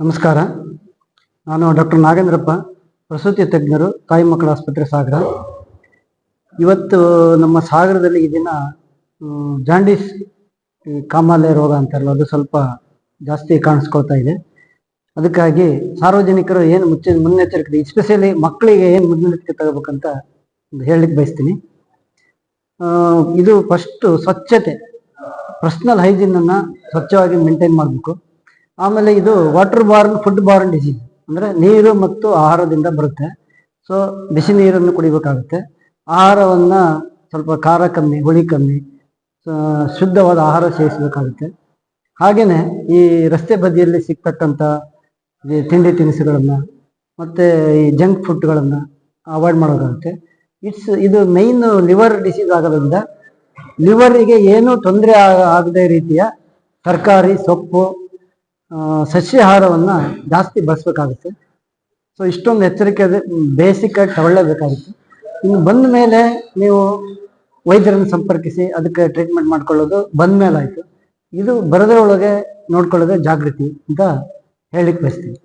ನಮಸ್ಕಾರ. ನಾನು ಡಾಕ್ಟರ್ ನಾಗೇಂದ್ರಪ್ಪ, ಪ್ರಸೂತಿ ತಜ್ಞರು, ತಾಯಿ ಮಕ್ಕಳ ಆಸ್ಪತ್ರೆ ಸಾಗರ. ಇವತ್ತು ನಮ್ಮ ಸಾಗರದಲ್ಲಿ ಈ ದಿನ ಜಾಂಡೀಸ್ ಕಾಮಾಲೆ ರೋಗ ಅಂತಾರಲ್ಲ ಅದು ಸ್ವಲ್ಪ ಜಾಸ್ತಿ ಕಾಣಿಸ್ಕೊಳ್ತಾ ಇದೆ. ಅದಕ್ಕಾಗಿ ಸಾರ್ವಜನಿಕರು ಏನು ಮುಚ್ಚ, ಮುನ್ನೆಚ್ಚರಿಕೆ ಎಸ್ಪೆಷಲಿ ಮಕ್ಕಳಿಗೆ ಏನು ಮುನ್ನೆಚ್ಚರಿಕೆ ತಗೋಬೇಕಂತ ಹೇಳಲಿಕ್ಕೆ ಬಯಸ್ತೀನಿ. ಇದು ಫಸ್ಟು ಸ್ವಚ್ಛತೆ ಪರ್ಸ್ನಲ್ ಹೈಜೀನನ್ನು ಸ್ವಚ್ಛವಾಗಿ ಮೇಂಟೈನ್ ಮಾಡಬೇಕು. ಆಮೇಲೆ ಇದು water borne food borne disease ಅಂದರೆ ನೀರು ಮತ್ತು ಆಹಾರದಿಂದ ಬರುತ್ತೆ. ಸೊ ಬಿಸಿ ನೀರನ್ನು ಕುಡಿಬೇಕಾಗುತ್ತೆ. ಆಹಾರವನ್ನು ಸ್ವಲ್ಪ ಖಾರ ಕಮ್ಮಿ, ಹುಳಿ ಕಮ್ಮಿ ಶುದ್ಧವಾದ ಆಹಾರ ಸೇವಿಸಬೇಕಾಗುತ್ತೆ. ಹಾಗೆಯೇ ಈ ರಸ್ತೆ ಬದಿಯಲ್ಲಿ ಸಿಗ್ತಕ್ಕಂಥ ತಿಂಡಿ ತಿನಿಸುಗಳನ್ನು ಮತ್ತು ಈ ಜಂಕ್ ಫುಡ್ಗಳನ್ನು ಅವಾಯ್ಡ್ ಮಾಡೋಕ್ಕಾಗುತ್ತೆ ಇಟ್ಸ್ ಇದು ಮೈನ್ ಲಿವರ್ ಡಿಸೀಸ್ ಆಗೋದ್ರಿಂದ ಲಿವರಿಗೆ ಏನೂ ತೊಂದರೆ ಆಗದೆ ರೀತಿಯ ತರಕಾರಿ, ಸೊಪ್ಪು ಸಸ್ಯಾಹಾರವನ್ನು ಜಾಸ್ತಿ ಬಳಸಬೇಕಾಗುತ್ತೆ. ಸೊ ಇಷ್ಟೊಂದು ಎಚ್ಚರಿಕೆ ಬೇಸಿಕ್ ಆಗಿ ತಗೊಳ್ಳೇಬೇಕಾಗುತ್ತೆ. ಇನ್ನು ಬಂದ ಮೇಲೆ ನೀವು ವೈದ್ಯರನ್ನು ಸಂಪರ್ಕಿಸಿ, ಅದಕ್ಕೆ ಟ್ರೀಟ್ಮೆಂಟ್ ಮಾಡ್ಕೊಳ್ಳೋದು ಬಂದ ಮೇಲೆ ಆಯಿತು ಇದು ಬರದೇ ಒಳಗೆ ನೋಡ್ಕೊಳ್ಳೋದೇ ಜಾಗೃತಿ ಅಂತ ಹೇಳಿಕ್ ಬಯಸ್ತೀನಿ.